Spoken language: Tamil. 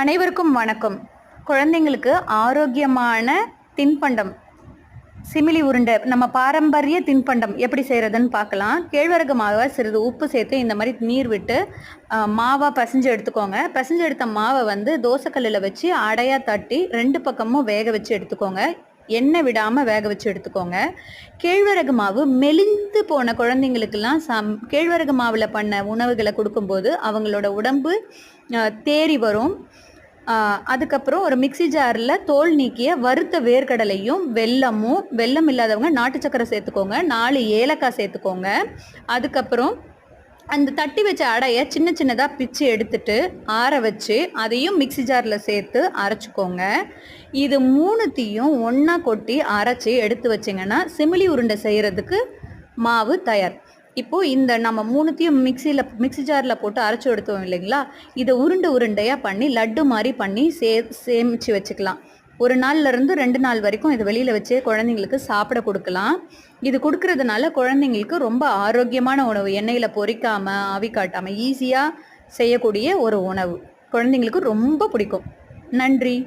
அனைவருக்கும் வணக்கம். குழந்தைங்களுக்கு ஆரோக்கியமான தின்பண்டம் சிமிலி உருண்டை நம்ம பாரம்பரிய தின்பண்டம் எப்படி செய்கிறதுன்னு பார்க்கலாம். கேழ்வரகு மாவை சிறிது உப்பு சேர்த்து இந்த மாதிரி நீர் விட்டு மாவாக பசைஞ்சு எடுத்துக்கோங்க. பசைஞ்சு எடுத்த மாவை வந்து தோசைக்கல்லில் வச்சு அடையாக தட்டி ரெண்டு பக்கமும் வேக வச்சு எடுத்துக்கோங்க. எண்ணெய் விடாமல் வேக வச்சு எடுத்துக்கோங்க. கேழ்வரகு மாவு மெலிந்து போன குழந்தைங்களுக்கெல்லாம் சம் கேழ்வரகு மாவில் பண்ண உணவுகளை கொடுக்கும்போது அவங்களோட உடம்பு தேறி வரும். அதுக்கப்புறம் ஒரு மிக்ஸி ஜாரில் தோல் நீக்கிய வறுத்த வேர்க்கடலையும் வெல்லமும் வெல்லம் இல்லாதவங்க நாட்டு சக்கரை சேர்த்துக்கோங்க. நாலு ஏலக்காய் சேர்த்துக்கோங்க. அதுக்கப்புறம் அந்த தட்டி வச்ச அடையை சின்ன சின்னதாக பிச்சு எடுத்துட்டு ஆற வச்சு அதையும் மிக்ஸி ஜாரில் சேர்த்து அரைச்சிக்கோங்க. இது மூணுத்தையும் ஒன்றா கொட்டி அரைச்சி எடுத்து வச்சிங்கன்னா சிமிலி உருண்டை செய்கிறதுக்கு மாவு தயார். இப்போது இந்த நம்ம மூணுத்தையும் மிக்சியில் மிக்ஸி ஜாரில் போட்டு அரைச்சி எடுத்தோம் இல்லைங்களா? இதை உருண்டை உருண்டையாக பண்ணி லட்டு மாதிரி பண்ணி சே சேமித்து வச்சுக்கலாம். ஒரு நாள்ல இருந்து ரெண்டு நாள் வரைக்கும் இது வெளியில் வச்சு குழந்தைங்களுக்கு சாப்பிட கொடுக்கலாம். இது கொடுக்கறதுனால குழந்தைங்களுக்கு ரொம்ப ஆரோக்கியமான உணவு. எண்ணெயில் பொரிக்காமல் ஆவி காட்டாமல் ஈஸியாக செய்யக்கூடிய ஒரு உணவு. குழந்தைங்களுக்கு ரொம்ப பிடிக்கும். நன்றி.